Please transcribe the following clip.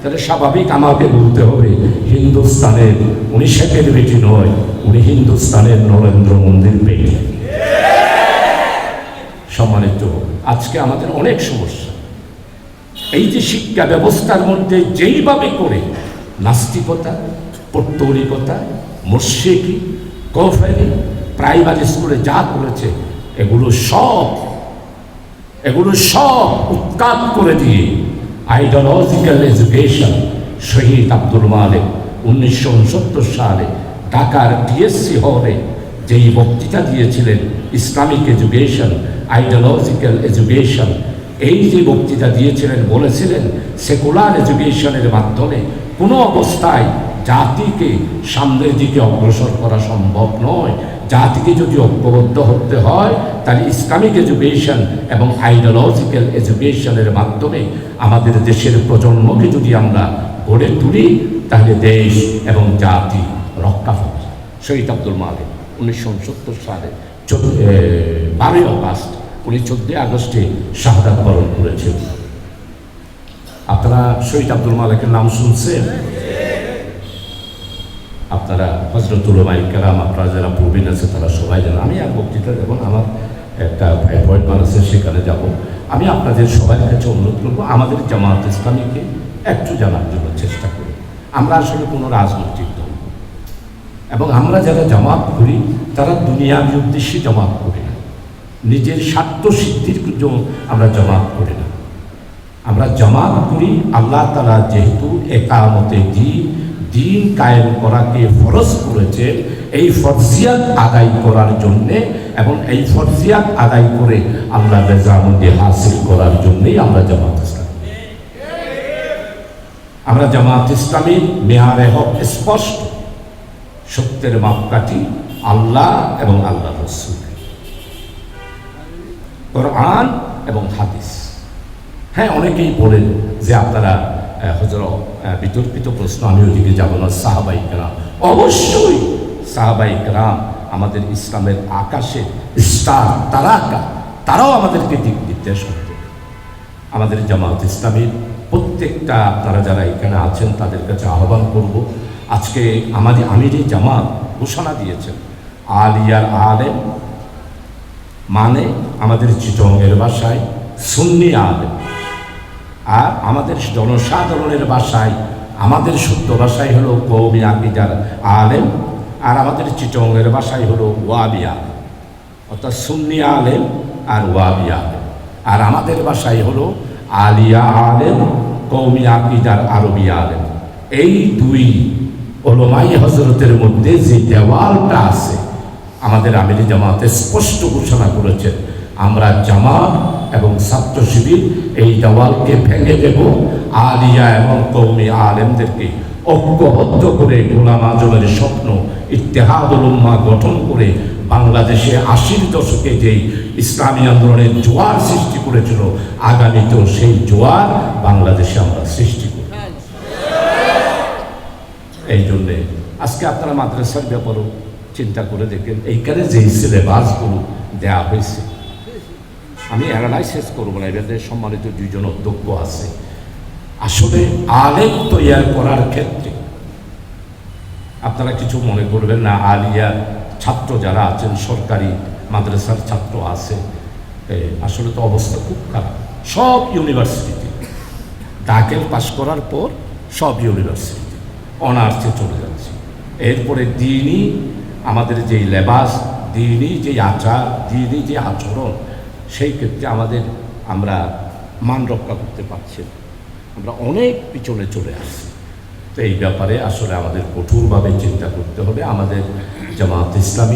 তাহলে স্বাভাবিক আমাকে বলতে হবে, হিন্দুস্তানের উনি শেখের বেটি নয়, উনি হিন্দুস্তানের নরেন্দ্র মন্দির বেটি। সম্মানিত, আজকে আমাদের অনেক সমস্যা। এই যে শিক্ষা ব্যবস্থার মধ্যে যেইভাবে করে নাস্তিকতা, পৌত্তলিকতা মুর্শিকি কফেরি প্রাইমারি স্কুলে যা করেছে, এগুলো সব এগুলো সব উৎখাত করে দিয়ে আইডিওলজিক্যাল এজুকেশন শহীদ আব্দুল মালিক উনিশশো সালে ঢাকার টিএসসি হলে যেই বক্তৃতা দিয়েছিলেন ইসলামিক এডুকেশন আইডিওলজিক্যাল এজুকেশন এই যে বক্তৃতা দিয়েছিলেন, বলেছিলেন সেকুলার এজুকেশনের মাধ্যমে কোনো অবস্থায় জাতিকে সামনের দিকে অগ্রসর করা সম্ভব নয়। জাতিকে যদি ঐক্যবদ্ধ হতে হয়, তাহলে ইসলামিক এডুকেশন এবং আইডিওলজিক্যাল এডুকেশনের মাধ্যমে আমাদের দেশের প্রজন্মকে যদি আমরা গড়ে তুলি, তাহলে দেশ এবং জাতি রক্ষা হবে শহীদ আব্দুল মালিক, উনিশশো উনসত্তর সালে বারোই আগস্ট, উনি চোদ্দই আগস্টে শাহাদাত বরণ করেছেন আপনারা শহীদ আব্দুল মালিকের নাম শুনছেন? আপনারা হজরতুল কেরাম, আপনারা যারা প্রবীণ আছে তারা সবাই জানেন আমি আর বক্তৃতা দেখুন আমার একটা অ্যাপয়েন্টমেন্ট আছে, সেখানে যাব। আমি আপনাদের সবার কাছে অনুরোধ করব, আমাদের জামাত ইসলামীকে একটু জানার জন্য চেষ্টা করি আমরা আসলে কোনো রাজনৈতিক দল এবং আমরা যারা জামাত করি, তারা দুনিয়ার উদ্দেশ্যে জামাত করি না। নিজের স্বার্থ সিদ্ধির জন্য আমরা জামাত করি না। আমরা জামাত করি, আল্লাহ তালা যেহেতু একামতে দিন দিন কায়েম করাকে ফরজ করেছে, এই ফরজিয়াত আদায় করার জন্যে এবং এই ফরজিয়াত আদায় করে আল্লাহ রেজামন্দি হাসিল করার জন্যেই আমরা জামাত ইসলাম। আমরা জামাত ইসলামী মেয়ারে হক স্পষ্ট, সত্যের মাপকাঠি আল্লাহ এবং আল্লাহ রসুল। কোরআন এবং হাদিস। হ্যাঁ অনেকেই বলেন যে আপনারা হজর বিতর্কিত প্রশ্ন, আমি ওদিকে যাব না, সাহাবাই অবশ্যই সাহাবাই কেরাম আমাদের ইসলামের আকাশে স্টার তারাকা, তারাও আমাদেরকে দিক নির্দেশ করতে আমাদের জামাত ইসলামীর প্রত্যেকটা আপনারা যারা এখানে আছেন, তাদের কাছে আহ্বান করব, আজকে আমাদের আমিরি জামাত ঘোষণা দিয়েছেন আলিয়ার আলেম মানে আমাদের চিটংয়ের বাসায় সুন্নি আলেম। আর আমাদের জনসাধারণের ভাষায়, আমাদের শুদ্ধ ভাষায় হলো কৌমি আকিদার আলেম, আর আমাদের চিটংয়ের ভাষায় হলো ওয়াবি আলেম। অর্থাৎ সুন্নি আলেম আর ওয়াবি আলেম। আর আমাদের ভাষায় হলো আলিয়া আলেম, কৌমি আকিদার আরবি আলেম। এই দুই ওলমাই হজরতের মধ্যে যে দেওয়ালটা আছে, আমাদের আমিরি জামাতে স্পষ্ট ঘোষণা করেছেন, আমরা জামাত এবং ছাত্র শিবির এই দেওয়ালকে ভেঙে দেব। আলিয়া এবং কৌমি আলেমদেরকে ঐক্যবদ্ধ করে গোলাম আজমের স্বপ্ন ইত্তেহাদুল উম্মা গঠন করে বাংলাদেশে আশির দশকে যেই ইসলামী আন্দোলনের জোয়ার সৃষ্টি করেছিল, আগামীতেও সেই জোয়ার বাংলাদেশে আমরা সৃষ্টি করব। এই জন্যে আজকে আপনারা মাদ্রাসার ব্যাপারও চিন্তা করে দেখেন, এইখানে যেই সিলেবাসগুলো দেওয়া হয়েছে আমি অ্যানালাইসিস করব না এদের সম্মানিত দুইজন অধ্যক্ষ আছে। আসলে আলেম তৈয়ার করার ক্ষেত্রে আপনারা কিছু মনে করবেন না, আলিয়া ছাত্র যারা আছেন, সরকারি মাদ্রাসার ছাত্র আছে আসলে তো অবস্থা খুব খারাপ। সব ইউনিভার্সিটিতে। দাখিল পাশ করার পর সব ইউনিভার্সিটিতে। অনার্সে চলে যাচ্ছে। এরপরে দিনই আমাদের যেই লেবাস, দিনই যে আচার, দিনই যে আচরণ সেই ক্ষেত্রে আমাদের, আমরা মান রক্ষা করতে পারছি। আমরা অনেক পিছনে চলে আসছি তো এই ব্যাপারে আসলে আমাদের কঠোরভাবে চিন্তা করতে হবে আমাদের জামাত ইসলামী